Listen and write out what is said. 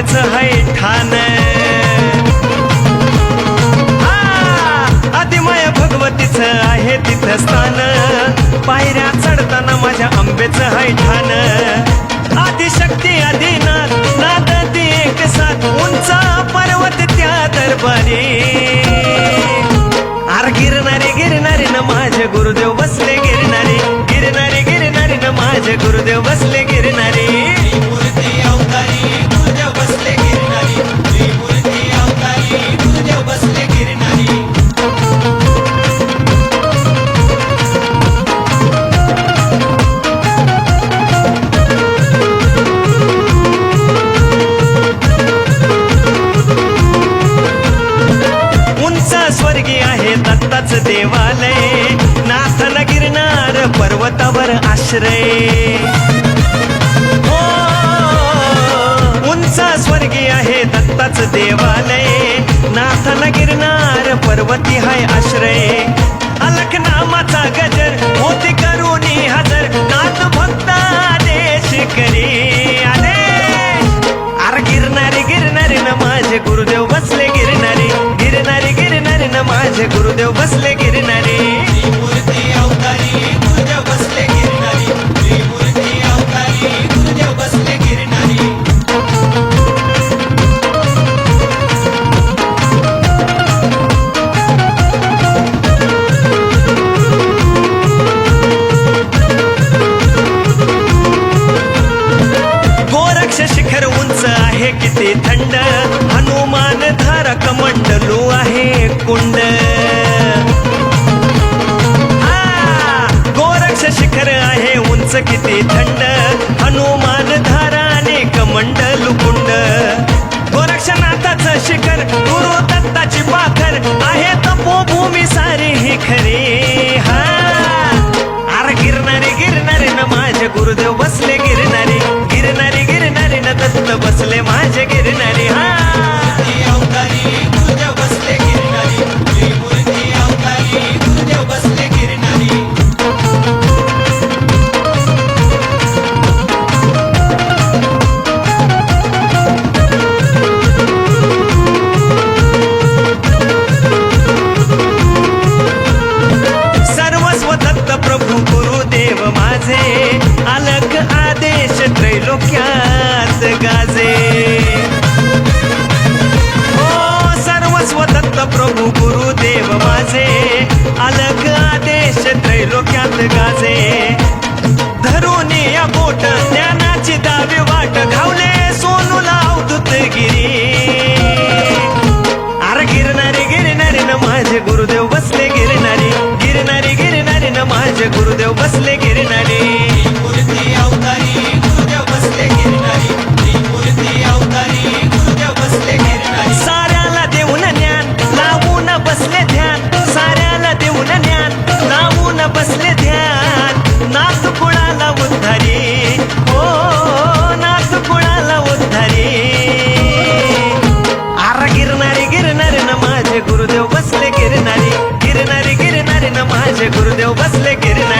माझेच है ठाण. आदिमाय भगवतीच आहे तिथं स्थान. पायऱ्या चढताना माझ्या आंबेच है ठाण. आदिशक्ती आदिनाथ नाद ती एक साथ उंचा पर्वत त्या दरबारी. देवालय नासन गिरणार पर्वतावर आश्रय. हो, उंच स्वर्गी आहे दत्ताच देवालय नासन गिरणार पर्वती हाय आश्रय. अलख नामाचा गजर होती करुणी हजर नाथ भक्ता देश करी. आले! अरे गिरणारी गिरणारी न माझे गुरुदेव बसले गिरणारी गिरणारी गिरणारी न माझे गुरुदेव बसले. गोरक्ष शिखर उंच आहे किती थंड. हनुमान धारा कमंडलू आहे कुंड. गोरक्ष शिखर आहे उंच किती थंड. हनुमान धाराने कमंडलू कुंड. गोरक्षनाथाचं शिखर गुरु दत्ताची पाखर आहे तपोभूमी सारी ही खरी. हा अरे गिरणारे गिरणारे न माझे गुरुदेव माझे अलग आदेश त्रैलोक्यात गाजे. हो सर्वस्व दत्त प्रभू गुरुदेव माझे अलग आदेश त्रैलोक्यात गाजे. धरून या बोट ज्ञानाची दावी वाट घावली. माझे गुरुदेव बसले गिरणारे. माझे गुरुदेव बसले गिरणारे